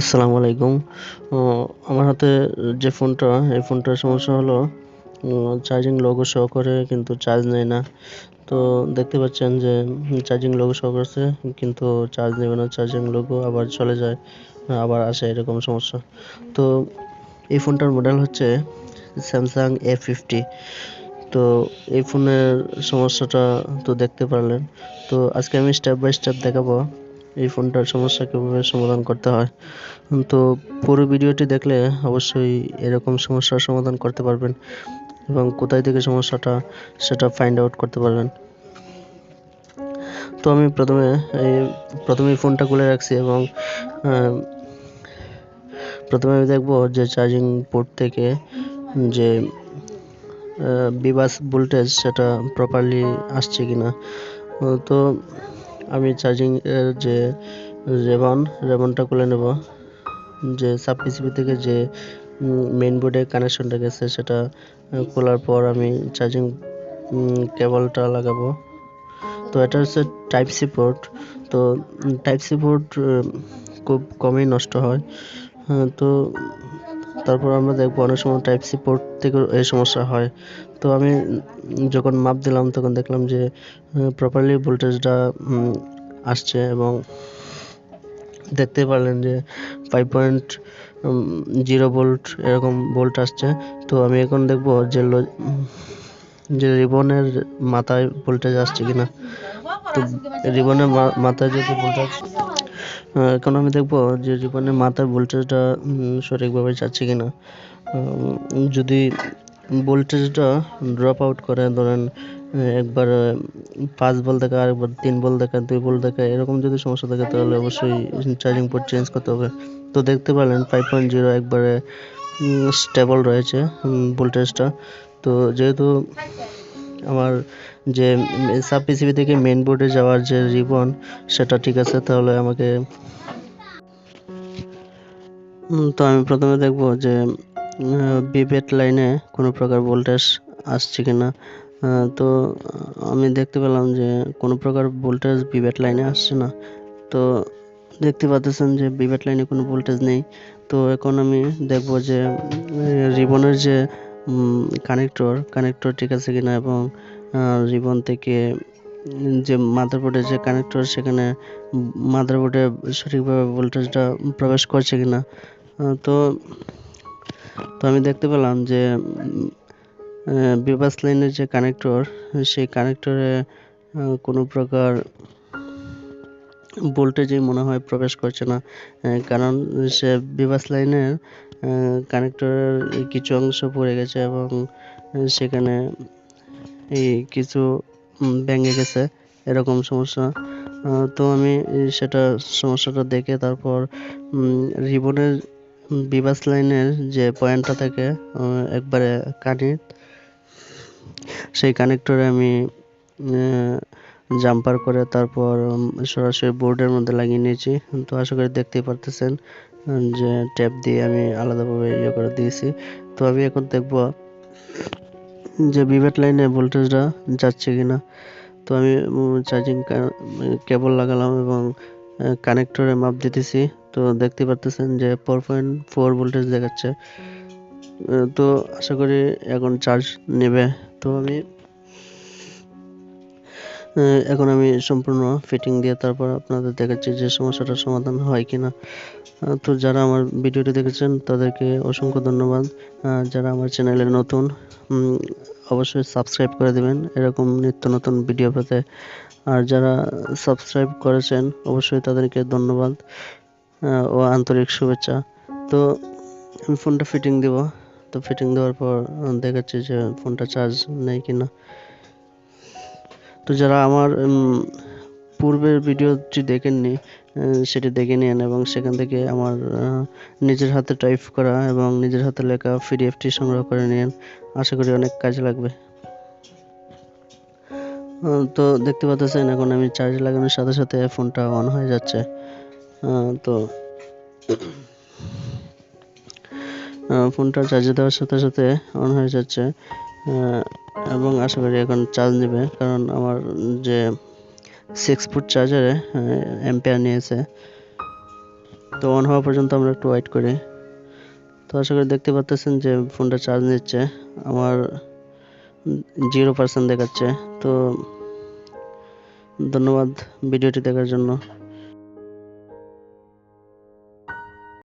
আসসালামু আলাইকুম। আমার হাতে যে ফোনটা, এই ফোনটার সমস্যা হলো চার্জিং লোগো শো করে কিন্তু চার্জ নেয় না। তো দেখতে পাচ্ছেন যে চার্জিং লোগো শো করছে, কিন্তু চার্জ নেবে না চার্জিং লোগো আবার চলে যায়, আবার আসে এরকম সমস্যা। তো এই ফোনটার মডেল হচ্ছে স্যামসাং এ ফিফটি তো এই ফোনের সমস্যাটা তো দেখতে পারলেন। তো আজকে আমি স্টেপ বাই স্টেপ দেখাবো। এই ফোনটার সমস্যা কীভাবে সমাধান করতে হয়? তো পুরো ভিডিওটি দেখলে অবশ্যই এরকম সমস্যার সমাধান করতে পারবেন এবং কোথায় থেকে সমস্যাটা সেটা ফাইন্ড আউট করতে পারবেন। তো আমি প্রথমে এই প্রথমে ফোনটা খুলে রাখছি এবং প্রথমে আমি দেখব যে চার্জিং পোর্ট থেকে যে বিবাস ভোল্টেজ সেটা প্রপারলি আসছে কিনা। তো আমি চার্জিং এর যে রেবন, রেবনটা খুলে নেব। যে সাব পিসিবি থেকে যে মেইন বোর্ডে কানেকশনটা গেছে, সেটা খোলার পর আমি চার্জিং কেবলটা লাগাবো। তো এটা হচ্ছে টাইপ সি পোর্ট তো টাইপ সি পোর্ট খুব কমই নষ্ট হয়, তো তারপর আমরা দেখব অনেক সময় টাইপ সি পোর্ট থেকে এই সমস্যা হয়। তো আমি যখন মাপ দিলাম, তখন দেখলাম যে প্রপারলি ভোল্টেজটা আসছে এবং দেখতে পারলেন যে ফাইভ পয়েন্ট জিরো ভোল্ট এরকম ভোল্ট আসছে। তো আমি এখন দেখব যে যে রিবনের মাথায় ভোল্টেজ আসছে কিনা। তো রিবনের মাথায় যদি ভোল্টেজ এখন আমি দেখব যে জীবনে মাথার ভোল্টেজটা সঠিকভাবে যাচ্ছে কিনা। যদি ভোল্টেজটা ড্রপ আউট করে, ধরেন একবার পাঁচ বল দেখা আরেকবার তিন বল দেখা, দুই বল দেখা, এরকম যদি সমস্যা থাকে, তাহলে অবশ্যই চার্জিং পোর্ট চেঞ্জ করতে হবে। তো দেখতে পেলেন ফাইভ পয়েন্ট জিরো একবারে স্টেবল রয়েছে ভোল্টেজটা তো যেহেতু আমার যে সাব পিসিবি থেকে মেন বোর্ডে যাওয়ার যে রিবন, সেটা ঠিক আছে, তাহলে আমাকে তো আমি প্রথমে দেখব যে বিবেট লাইনে কোনো প্রকার ভোল্টেজ আসছে কিনা। তো আমি দেখতে পেলাম যে, কোনো প্রকার ভোল্টেজ বিভেট লাইনে আসছে না। তো দেখতে পাচ্ছেন যে বিবেট লাইনে কোনো ভোল্টেজ নেই। তো এখন আমি দেখব যে রিবনের যে কানেক্টর কানেক্টর ঠিক আছে কিনা এবং রিবন থেকে যে মাদারবোর্ডের যে কানেক্টর সেখানে মাদারবোর্ডে সঠিকভাবে ভোল্টেজটা প্রবেশ করছে কিনা। তো তো আমি দেখতে পেলাম যে বিবাস লাইনের যে কানেক্টর সেই কানেক্টরে কোনো প্রকার ভোল্টেজই মনে হয় প্রবেশ করছে না কারণ সে বিবাস লাইনের কানেক্টরের কিছু অংশ পড়ে গেছে এবং সেখানে এই কিছু ভেঙে গেছে, এরকম সমস্যা। তো আমি সেটা সমস্যাটা দেখে তারপর রিবনের বিবাস লাইনের যে পয়েন্টটা থাকে একবারে কানে সেই কানেক্টরে আমি জাম্পার করে তারপর সরাসরি বোর্ডের মধ্যে লাগিয়ে নিয়েছি। তো আশা করি দেখতেই পারতেছেন যে ট্যাপ দিয়ে আমি আলাদাভাবে ইয়ে করে দিয়েছি। তো আমি এখন দেখব, যে বিভেট লাইনে ভোল্টেজটা যাচ্ছে কিনা। তো আমি চার্জিং কেবল লাগালাম এবং কানেক্টরে মাপ দিতেছি। তো দেখতে পারতেছেন যে ফোর পয়েন্ট ফোর ভোল্টেজ দেখাচ্ছে। তো আশা করি এখন চার্জ নেবে। তো আমি এখন আমি সম্পূর্ণ ফিটিং দিয়ে তারপর আপনাদের দেখাচ্ছি যে সমস্যাটার সমাধান হয় কি না তো যারা আমার ভিডিওটি দেখেছেন, তাদেরকে অসংখ্য ধন্যবাদ। যারা আমার চ্যানেলে নতুন অবশ্যই সাবস্ক্রাইব করে দেবেন। এরকম নিত্য নতুন ভিডিও পেতে। আর যারা সাবস্ক্রাইব করেছেন, অবশ্যই তাদেরকে ধন্যবাদ। ও আন্তরিক শুভেচ্ছা। তো আমি ফোনটা ফিটিং দেব। তো ফিটিং দেওয়ার পর দেখাচ্ছি যে ফোনটা চার্জ নেই কিনা। তো যারা আমার পূর্বের ভিডিওটি দেখেননি সেটি দেখে নিন এবং সেখান থেকে আমার নিজের হাতে টাইপ করা এবং নিজের হাতে লেখা পিডিএফটি সংগ্রহ করে নিন। আশা করি অনেক কাজে লাগবে। তো দেখতে পাচ্ছেন, এখন আমি চার্জ লাগানোর সাথে সাথে ফোনটা অন হয়ে যাচ্ছে। তো ফোনটা চার্জে দেওয়ার সাথে সাথে অন হয়ে যাচ্ছে। এবং আশা করি এখন চার্জ নেবে, কারণ আমার যে সিক্স ফুট চার্জারে এম্পেয়ার নিয়েছে, তো অন হওয়া পর্যন্ত আমরা একটু ওয়েট করি। তো আশা করি দেখতে পাচ্তেছেন যে ফোনটা চার্জ নিচ্ছে, আমার জিরো পার্সেন্ট দেখাচ্ছে, তো ধন্যবাদ ভিডিওটি দেখার জন্য।